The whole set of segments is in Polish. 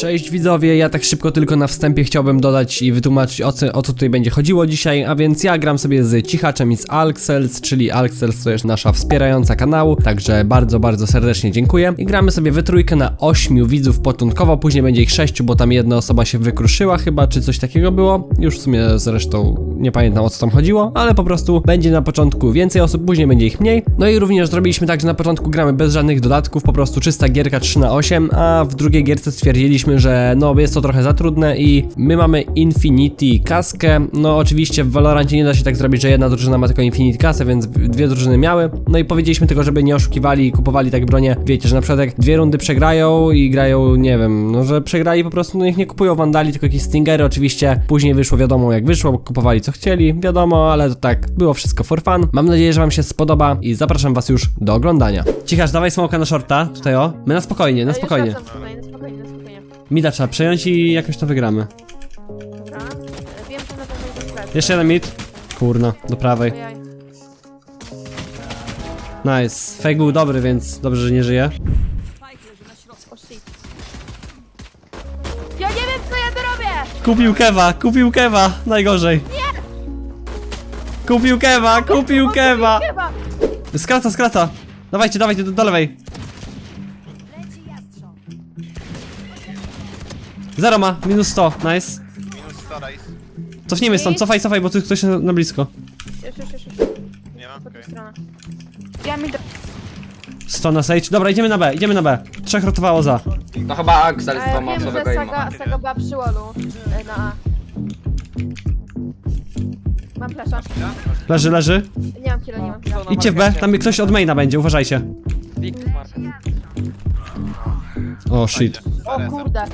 Cześć widzowie, ja tak szybko tylko na wstępie chciałbym dodać i wytłumaczyć o co, o co tutaj będzie chodziło dzisiaj, a więc ja gram sobie z cichaczem i z Alxels, czyli Alxels to jest nasza wspierająca kanału, także bardzo, bardzo serdecznie dziękuję. I gramy sobie we trójkę na 8 widzów początkowo, później będzie ich 6, bo tam jedna osoba się wykruszyła chyba, czy coś takiego było. Już w sumie zresztą nie pamiętam o co tam chodziło, ale po prostu będzie na początku więcej osób, później będzie ich mniej. No i również zrobiliśmy tak, że na początku gramy bez żadnych dodatków, po prostu czysta gierka 3 na 8, a w drugiej gierce stwierdziliśmy, że no jest to trochę za trudne i my mamy Infinity kaskę. No oczywiście w Valorancie nie da się tak zrobić, że jedna drużyna ma tylko Infinity kasę, więc dwie drużyny miały. No i powiedzieliśmy tylko, żeby nie oszukiwali i kupowali tak bronię. Wiecie, że na przykład jak dwie rundy przegrają i grają, nie wiem, no że przegrali po prostu, no niech nie kupują Wandali, tylko jakieś Stingery. Oczywiście później wyszło wiadomo jak wyszło, kupowali co chcieli, wiadomo, ale to tak, było wszystko for fun. Mam nadzieję, że wam się spodoba i zapraszam was już do oglądania. Cichasz, dawaj smoka na shorta, tutaj o. My na spokojnie, na spokojnie. Mida trzeba przejąć i jakoś to wygramy. Dobra. E, Wiem, że na pewno jest. Jeszcze jeden mid. Kurna, do prawej. Ojej. Nice. Fake był dobry, więc dobrze, że nie żyje. O shit. Ja nie wiem, co ja tu robię! Kupił kewa, kupił kewa. Najgorzej. Kupił kewa, kupił kewa. Chyba! Skraca, skraca. Dawajcie, dawajcie do, do lewej. Zero ma, minus 100, nice. Minus 100 race. Cofnijmy stąd, cofaj, cofaj, bo tu ktoś na, na blisko. Już, już, już, już. Nie ma? Po Okej. stronę. Ja mi do... 100 na sage. Dobra, idziemy na B, idziemy na B. Trzech rotowało za. No chyba Axel z E, dwoma wiem, że osobowego saga, ima. saga była przy wallu. E, na A. Mam flasha. Leży, leży. Nie mam killa, nie mam killa. Idźcie w B, tam ktoś od maina będzie, uważajcie. O, shit. O kurde.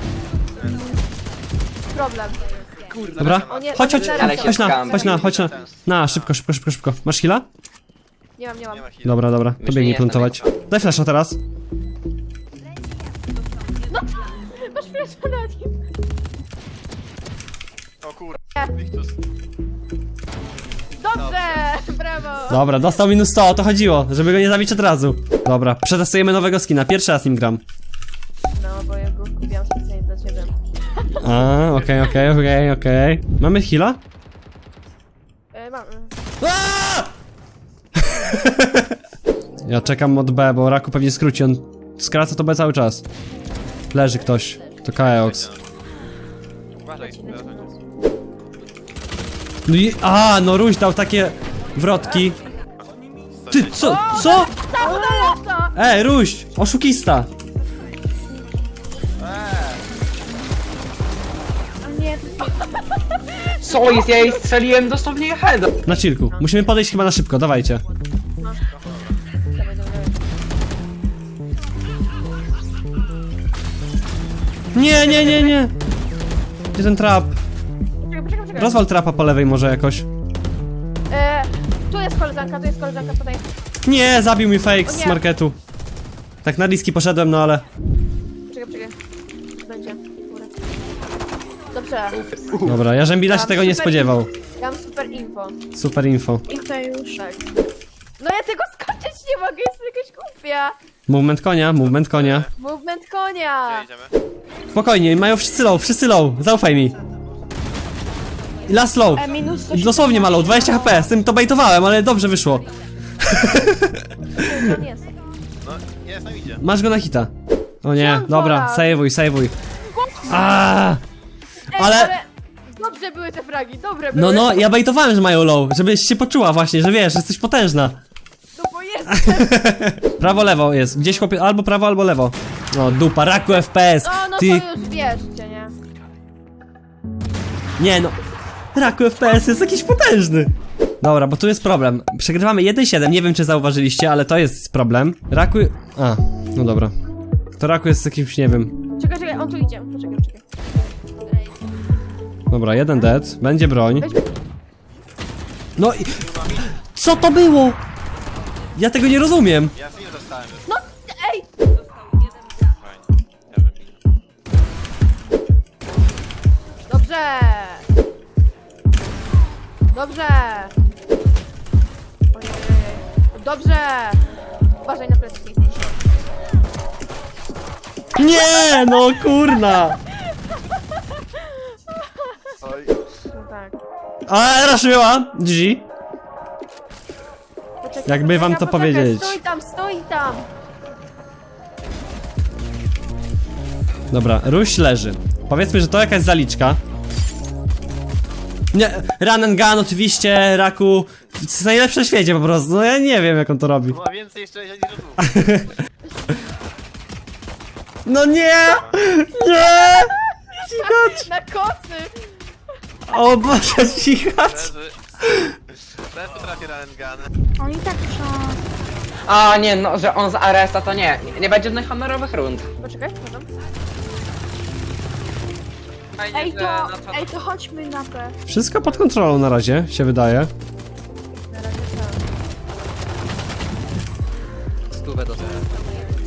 Problem. Dobra, O nie, chodź, chodź, chodź na, chodź na, chodź na. Na, szybko, szybko, szybko, szybko. Masz heala? Nie mam, nie mam. Dobra, dobra, to biegnij nie plantować. jestem Daj flasha teraz. Masz flasha na nim. O kur... Victus. Dobrze! Brawo! Dobra, dostał minus 100, o to chodziło, żeby go nie zabić od razu. Dobra, przetestujemy nowego skina, pierwszy raz nim gram. A, okej, okej, okej, okej. Mamy heala? E, mam. Ja czekam od B, bo Raku pewnie skróci, on skraca to B cały czas. Leży ktoś, to Kaeox. Uważaj. No i, a, no Ruś dał takie wrotki. Ty, co, co? Tam do lata! Ej, Ruś, oszukista. Co jest? Ja jej strzeliłem dosłownie heada. Na chillku, musimy podejść chyba na szybko, dawajcie. Dawaj, dawaj, dawaj. Nie, nie, nie, nie. Gdzie ten trap? Czekaj, poczekaj, poczekaj. Rozwal trapa po lewej może jakoś. E, tu jest koleżanka, tu jest koleżanka, tutaj. Nie, zabił mi fake O z nie. marketu. Tak na riski poszedłem, no ale... Dobrze. Dobra, ja Żembila się tego nie spodziewał. Ja mam super info. Super info. I to już. Tak. No ja tego skoczyć nie mogę, jestem jakaś głupia. Movement konia, movement konia. Movement konia. Idziemy? Spokojnie, mają wszyscy low, wszyscy low, zaufaj mi. I Last low. E, minus Dosłownie ma low, 20 HP, z tym to baitowałem, ale dobrze wyszło. To nie jest. No, jest, tam idzie. Masz go na hita. O nie, Wziąłem dobra, wola. sejwuj, sejwuj. Aaaa! Ale-. Dobrze były te fragi, dobre były. No, no, ja baitowałem, że mają low, żebyś się poczuła właśnie, że wiesz, jesteś potężna. No bo jest. Prawo, lewo jest, gdzieś chłopie, albo prawo, albo lewo. O, dupa, raku FPS. No, no Ty, to już wierzcie, nie? nie no. Raku FPS jest jakiś potężny. Dobra, bo tu jest problem. Przegrywamy 1-7, nie wiem czy zauważyliście, ale to jest problem. Raku... A, no dobra. To Raku jest jakimś, nie wiem. Czekaj, czekaj, on tu idzie. Poczekaj, poczekaj. Dobra, jeden dead, będzie broń. No i... Co to było? Ja tego nie rozumiem. Ja z nim dostałem już. No, ej! Fajnie. Ja wiem. Dobrze! Dobrze! Ojej. Dobrze! Uważaj na plecki. Nie, no kurna. A, raszyła! GG. Poczekaj, Jakby wam to poczekaj, powiedzieć. Stój tam, stój tam! Dobra, Ruś leży. Powiedzmy, że to jakaś zaliczka. Nie, run and gun oczywiście, Raku. To jest najlepsze w świecie po prostu. No ja nie wiem jak on to robi. Ma więcej jeszcze niż. No nie! Nie! Cichacz! Na kosy! O Boże, cichacz! Leży. Oni tak muszą... A nie, no, że on z Aresta to nie. Nie, nie będzie żadnych honorowych rund. Poczekaj. Fajnie, Ej że to, na ej to chodźmy na P. Wszystko pod kontrolą na razie, się wydaje. Na razie tak. Stówę dostałem.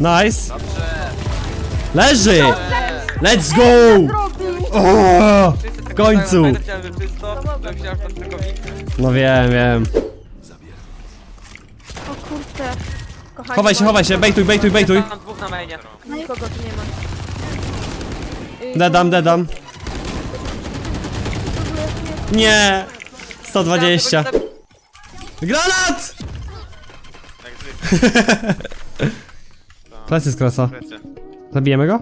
Nice! Dobrze. Leży! Let's go! O, końcu! Chciałem, że czysto, że myślałem, że tam tylko wik. No wiem, wiem. O kurde. Kochani, Chowaj się, chowaj się, bejtuj, bejtuj, bejtuj. Tam dwóch na mainie. Nikogo tu nie ma. Y, Dedam, dedam. Nie! 120. Granat! Jak zwykle. Plecy. Plecy. Zabijemy go?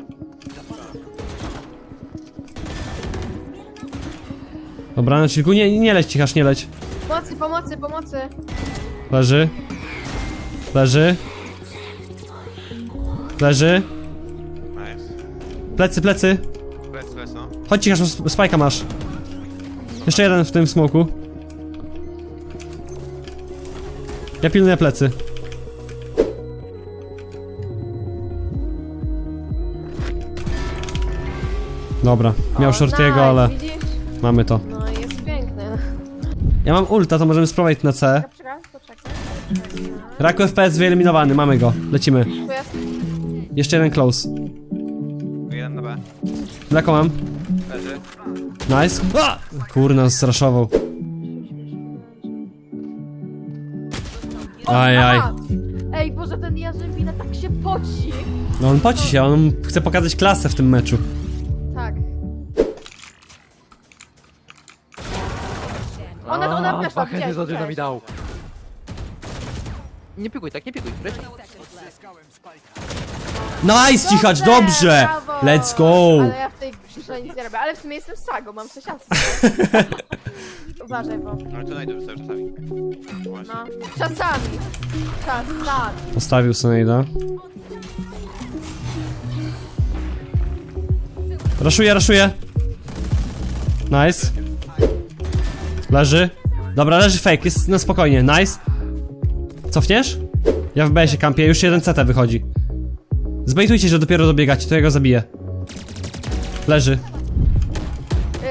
Dobra, na chillku. Nie, nie leć, cichasz, nie leć. Pomocy, pomocy, pomocy! Leży. Leży. Leży. Nice. Plecy, plecy. No. Chodź cichasz, sp- spajka masz. Jeszcze jeden w tym smoku. Ja pilnuję plecy. Dobra, miał O, shortiego, nice, ale Widzisz? mamy to. No. Ja mam ulta, to możemy spróbować na C. Poczekaj. Raku FPS wyeliminowany, mamy go. Lecimy. Tu jest. Jeszcze jeden close. Jeden na B. Mam. Leży. Nice. A! Kurna, straszował. Ajaj. Aha! Ej, Boże, ten Jarzębina tak się poci! No on poci się, on chce pokazać klasę w tym meczu. Ona, ona weszła, widziałeś, widziałeś. dał. Nie pikuj tak, nie pikuj. Rycz. Nice, cichacz, dobrze! brawo! Let's go! Ale ja w tej grze nic nie robię, ale w sumie jestem sagą, mam 6 asy. Uważaj, bo... Ale to najdę sobie czasami. Właśnie. No. Czasami. Czasami. Postawił Sonejda. Raszuję, raszuję. Nice. Leży. Dobra, leży fake, jest na spokojnie, nice. Cofniesz? Ja w B się kampię, już jeden CT wychodzi. Zbejtujcie, że dopiero dobiegacie, to ja go zabiję. Leży.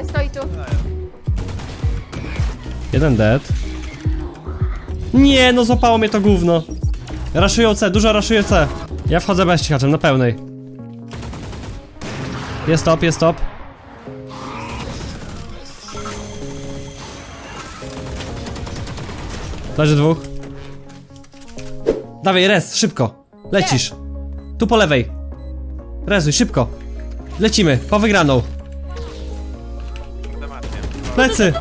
Y, Stoi tu. Jeden dead. Nie, no złapało mnie to gówno. Raszują C, dużo raszują C. Ja wchodzę bez cichaczem, na pełnej. Jest top, jest top. Leży dwóch. Dawaj, res, szybko. Lecisz. Tu po lewej. Rezuj, szybko. Lecimy, po wygraną. Plecy.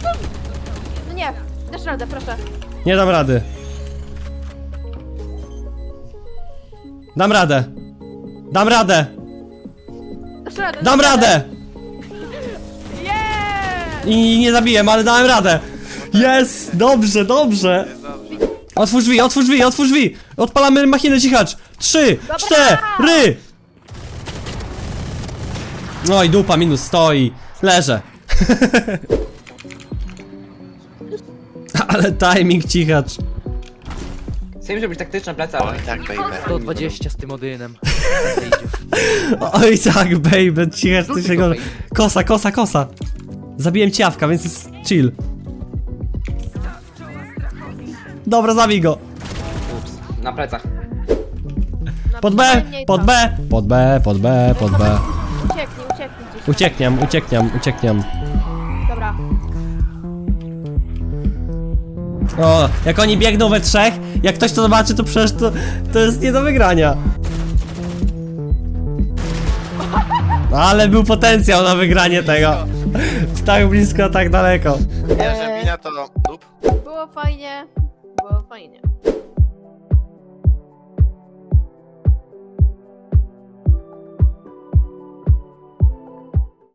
No nie, dasz radę, proszę. Nie dam rady. Dam radę. Dam radę. Dasz radę. Dam radę. Yeah! I nie zabiłem, ale dałem radę. Jest, dobrze, dobrze. Otwórz drzwi, otwórz drzwi, otwórz drzwi. Odpalamy machinę cichacz. Trzy, cztery. No i dupa minus stoi. Leżę. Ale timing cichacz. Chcę może być taktyczna pleca, ale... tak, baby. 120 z tym Odynem. Oj tak, baby, cichacz, ty się go... Kosa, kosa, kosa. Zabiłem ciawka, więc jest chill. Dobra, zabij go. Ups, na plecach. Pod B, pod. B, pod B, pod B, pod B. Ucieknij, ucieknij gdzieś. Uciekniam, uciekniam, uciekniam. Dobra. O, jak oni biegną we trzech, jak ktoś to zobaczy, to przecież to, to jest nie do wygrania. Ale był potencjał na wygranie tego. Tak blisko, tak daleko. Ja, że wina to dup. Było fajnie, było fajnie.